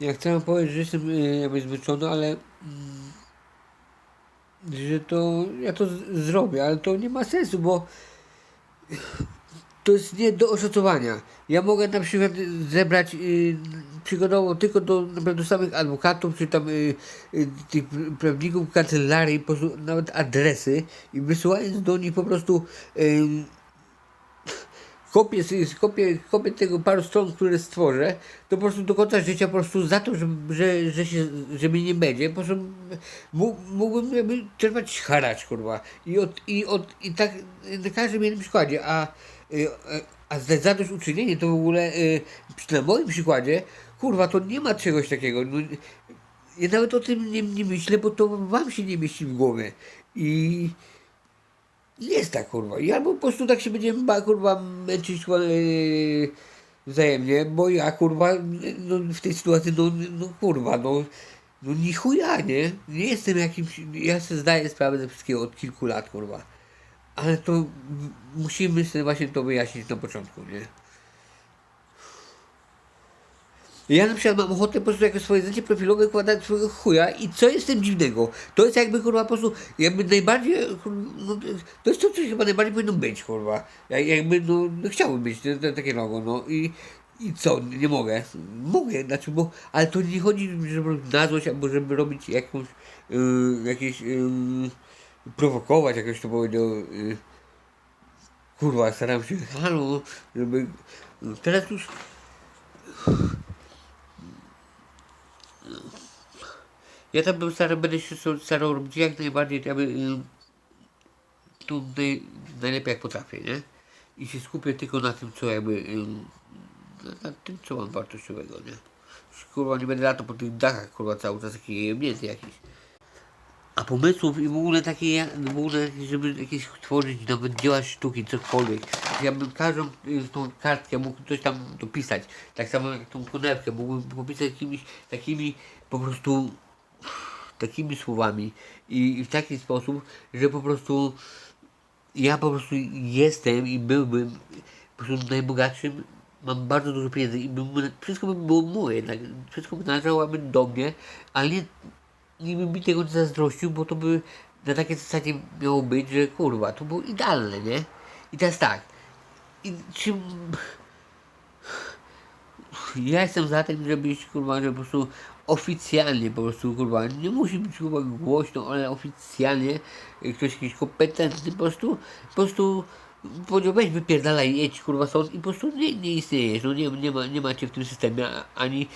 Ja chcę powiedzieć, że jestem y, jakby zmęczony, ale mm, że to ja to zrobię, ale to nie ma sensu, bo to jest nie do oszacowania. Ja mogę na przykład zebrać y, tylko do, do samych adwokatów, czy tam y, y, tych prawników kancelarii, po prostu nawet adresy i wysyłając do nich po prostu y, kopię, kopię, kopię tego paru stron, które stworzę, to po prostu do końca życia po prostu za to, że, że, że, się, że mnie nie będzie, po prostu mógł- mógłbym jakby czerpać haracz, kurwa. I, od, i, od, i tak na każdym jednym przykładzie, a, y, a za zadośćuczynienie to w ogóle, y, na moim przykładzie, kurwa, to nie ma czegoś takiego. No, ja nawet o tym nie, nie myślę, bo to wam się nie mieści w głowie. I jest tak, kurwa. I albo po prostu tak się będziemy, ba, kurwa, męczyć yy, wzajemnie, bo ja, kurwa, no, w tej sytuacji, no, no kurwa, no, no ni chuja, nie? Nie jestem jakimś, ja sobie zdaję sprawę ze wszystkiego od kilku lat, kurwa. Ale to musimy sobie właśnie to wyjaśnić na początku, nie? Ja na przykład mam ochotę po prostu jako swoje zdjęcie profilowe kładać swojego chuja i co jest tym dziwnego? To jest jakby kurwa po prostu, jakby najbardziej, no, to jest to, co chyba najbardziej powinno być, kurwa. Ja, jakby, no, no chciałbym mieć nie, takie logo, no i, i co, nie mogę. Mogę, znaczy, bo, ale to nie chodzi, żeby na złość, albo żeby robić jakąś, yy, jakieś, yy, prowokować jakoś to powiedział, yy, kurwa, staram się, halo, żeby, teraz już Ja tam bym starał, będę się starał robić jak najbardziej, jakby, y, tu naj, najlepiej jak potrafię, nie? I się skupię tylko na tym, co jakby, y, na, na tym, co mam wartościowego, nie? Kurwa, nie będę latał po tych dachach, kurwa, cały czas taki jemnięty jakiś. A pomysłów i w ogóle takie, w ogóle, żeby jakieś tworzyć nawet dzieła sztuki, cokolwiek. Ja bym każdą y, tą kartkę mógł coś tam dopisać. Tak samo jak tą konewkę mógłbym popisać jakimiś takimi po prostu takimi słowami i, i w taki sposób, że po prostu ja po prostu jestem i byłbym po prostu najbogatszym, mam bardzo dużo pieniędzy i bym, wszystko by było moje, tak, wszystko by należałoby do mnie, ale nie, nie bym mi tego zazdrościł, bo to by na takiej zasadzie miało być, że kurwa, to było idealne, nie? I teraz tak, i czym... Ja jestem za tym, żebyś kurwa, że po prostu oficjalnie po prostu kurwa, nie musi być kurwa głośno, ale oficjalnie ktoś jakiś kompetentny po prostu, po prostu powiedział weź wypierdalaj, jedź kurwa stąd i po prostu nie, nie istniejesz, no nie, nie, ma, nie macie w tym systemie ani